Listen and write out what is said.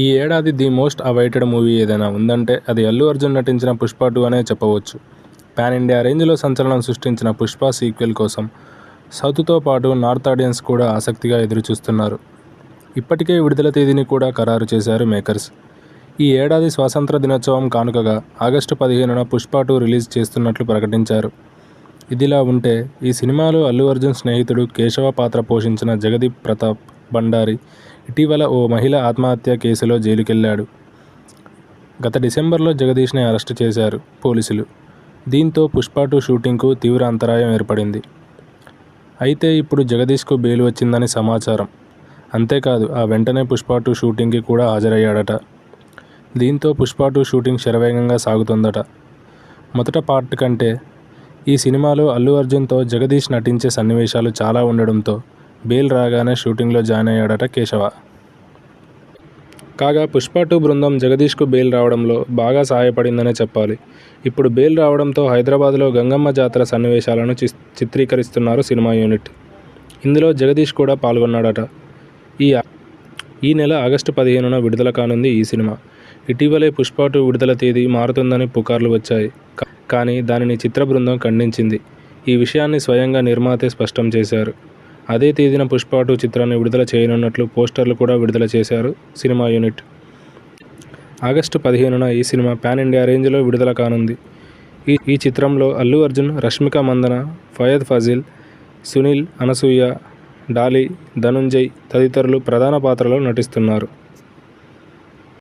ఈ ఏడాది the most awaited movie ఏదైనా ఉందంటే అది అల్లు అర్జున్ నటించిన పుష్ప టూ అనే చెప్పవచ్చు. పాన్ ఇండియా రేంజ్లో సంచలనం సృష్టించిన పుష్ప సీక్వెల్ కోసం సౌత్తో పాటు నార్త్ ఆడియన్స్ కూడా ఆసక్తిగా ఎదురుచూస్తున్నారు. ఇప్పటికే విడుదల తేదీని కూడా ఖరారు చేశారు మేకర్స్. ఈ ఏడాది స్వాతంత్ర దినోత్సవం కానుకగా ఆగస్టు పదిహేనున పుష్ప టూ రిలీజ్ చేస్తున్నట్లు ప్రకటించారు. ఇదిలా ఉంటే ఈ సినిమాలో అల్లు అర్జున్ స్నేహితుడు కేశవ పాత్ర పోషించిన జగదీప్ ప్రతాప్ భండారి ఇటీవల ఓ మహిళ ఆత్మహత్య కేసులో జైలుకెళ్ళాడు. గత డిసెంబర్లో జగదీష్ని అరెస్టు చేశారు పోలీసులు. దీంతో పుష్ప టూ షూటింగ్కు తీవ్ర అంతరాయం ఏర్పడింది. అయితే ఇప్పుడు జగదీష్కు బెయిల్ వచ్చిందని సమాచారం. అంతేకాదు ఆ వెంటనే పుష్ప టూ షూటింగ్కి కూడా హాజరయ్యాడట. దీంతో పుష్ప టూ షూటింగ్ శరవేగంగా సాగుతుందట. మొదట పార్ట్ కంటే ఈ సినిమాలో అల్లు అర్జున్తో జగదీష్ నటించే సన్నివేశాలు చాలా ఉండడంతో బెయిల్ రాగానే షూటింగ్లో జాయిన్ అయ్యాడట కేశవ. కాగా పుష్ప టూ బృందం జగదీష్కు బెయిల్ రావడంలో బాగా సహాయపడిందనే చెప్పాలి. ఇప్పుడు బెయిల్ రావడంతో హైదరాబాద్లో గంగమ్మ జాతర సన్నివేశాలను చి చిత్రీకరిస్తున్నారు సినిమా యూనిట్. ఇందులో జగదీష్ కూడా పాల్గొన్నాడట. ఈ ఈ నెల ఆగస్టు పదిహేనున విడుదల కానుంది ఈ సినిమా. ఇటీవలే పుష్ప టూ విడుదల తేదీ మారుతుందని పుకార్లు వచ్చాయి. కానీ దానిని చిత్ర బృందం ఖండించింది. ఈ విషయాన్ని స్వయంగా నిర్మాతే స్పష్టం చేశారు. అదే తేదీన పుష్ప టూ చిత్రాన్ని విడుదల చేయనున్నట్లు పోస్టర్లు కూడా విడుదల చేశారు సినిమా యూనిట్. ఆగస్టు పదిహేనున ఈ సినిమా పాన్ ఇండియా రేంజ్లో విడుదల కానుంది. ఈ ఈ చిత్రంలో అల్లు అర్జున్ రష్మిక మందన ఫయద్ ఫజిల్ సునీల్ అనసూయ డాలీ ధనుంజయ్ తదితరులు ప్రధాన పాత్రలో నటిస్తున్నారు.